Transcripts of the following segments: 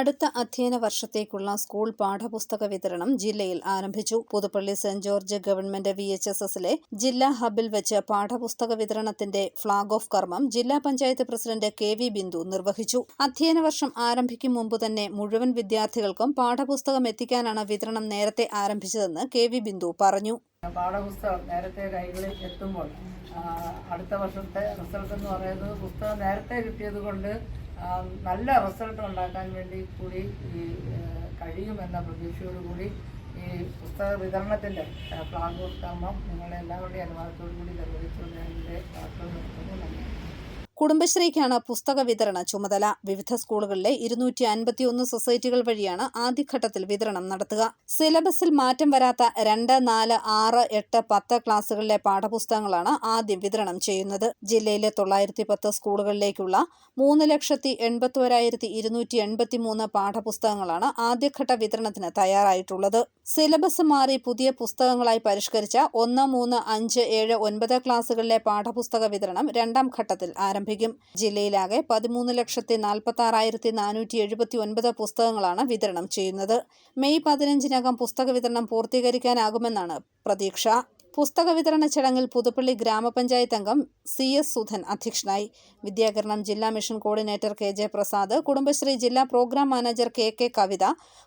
അടുത്ത അധ്യയന വർഷത്തേക്കുള്ള സ്കൂൾ പാഠപുസ്തക വിതരണം ജില്ലയിൽ ആരംഭിച്ചു. Puthuppally Saint George government V H S എസിലെ ജില്ലാ ഹബിൽ വെച്ച് പാഠപുസ്തക വിതരണത്തിന്റെ ഫ്ളാഗ് ഓഫ് കർമ്മം ജില്ലാ panchayat president K V Bindu നിർവഹിച്ചു. അധ്യയന വർഷം ആരംഭിക്കും മുമ്പ് തന്നെ മുഴുവൻ വിദ്യാർത്ഥികൾക്കും പാഠപുസ്തകം എത്തിക്കാനാണ് വിതരണം നേരത്തെ ആരംഭിച്ചതെന്ന് കെ വി ബിന്ദു പറഞ്ഞു. പാഠപുസ്തകം നേരത്തെ കൈകളിൽ എത്തുമ്പോൾ അടുത്ത വർഷത്തെ റിസൾട്ട് എന്ന് പറയുന്നത് പുസ്തകം നേരത്തെ കിട്ടിയത് കൊണ്ട് നല്ല റിസൾട്ട് ഉണ്ടാക്കാൻ വേണ്ടി കൂടി ഈ കഴിയുമെന്ന പ്രതീക്ഷയോടുകൂടി ഈ പുസ്തക വിതരണത്തിന്റെ ഫ്ലാഗ് കർമ്മം നിങ്ങളുടെ എല്ലാവരുടെയും അനുവാദത്തോടു കൂടി നിർവഹിച്ചുകൊണ്ട് എന്റെ വാർത്തകൾ നിർത്തുന്നു. കുടുംബശ്രീക്കാണ് പുസ്തക വിതരണ ചുമതല. വിവിധ സ്കൂളുകളിലെ ഇരുന്നൂറ്റി അൻപത്തിയൊന്ന് സൊസൈറ്റികൾ വഴിയാണ് ആദ്യഘട്ടത്തിൽ വിതരണം നടത്തുക. സിലബസിൽ മാറ്റം വരാത്ത രണ്ട് നാല് ആറ് എട്ട് പത്ത് ക്ലാസുകളിലെ പാഠപുസ്തകങ്ങളാണ് ആദ്യം വിതരണം ചെയ്യുന്നത്. ജില്ലയിലെ തൊള്ളായിരത്തി പത്ത് സ്കൂളുകളിലേക്കുള്ള മൂന്ന് ലക്ഷത്തി എൺപത്തോരായിരത്തി ഇരുന്നൂറ്റി എൺപത്തി മൂന്ന് പാഠപുസ്തകങ്ങളാണ് ആദ്യഘട്ട വിതരണത്തിന് തയ്യാറായിട്ടുള്ളത്. സിലബസ് മാറി പുതിയ പുസ്തകങ്ങളായി പരിഷ്കരിച്ച ഒന്ന് മൂന്ന് അഞ്ച് ഏഴ് ഒൻപത് ക്ലാസുകളിലെ പാഠപുസ്തക വിതരണം രണ്ടാം ഘട്ടത്തിൽ ആരംഭിക്കും ജില്ലയിലാകെ പതിമൂന്ന് ലക്ഷത്തി നാൽപ്പത്തി ആറായിരത്തി നാനൂറ്റി എഴുപത്തി ഒൻപത് പുസ്തകങ്ങളാണ് വിതരണം ചെയ്യുന്നത്. മെയ് പതിനഞ്ചിനകം പുസ്തക വിതരണം പൂർത്തീകരിക്കാനാകുമെന്നാണ് പ്രതീക്ഷ. പുസ്തക വിതരണ ചടങ്ങിൽ പുതുപ്പള്ളി ഗ്രാമപഞ്ചായത്ത് അംഗം സി എസ് സുധൻ അധ്യക്ഷനായി. വിദ്യാകരണം ജില്ലാ mission coordinator K J Prasad Kudumbashree ജില്ലാ programme manager K K Kavitha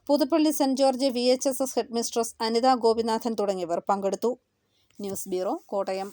Puthuppally Saint George V H S S headmistress Anitha Gopinathan തുടങ്ങിയവർ പങ്കെടുത്തു. News bureau Kottayam.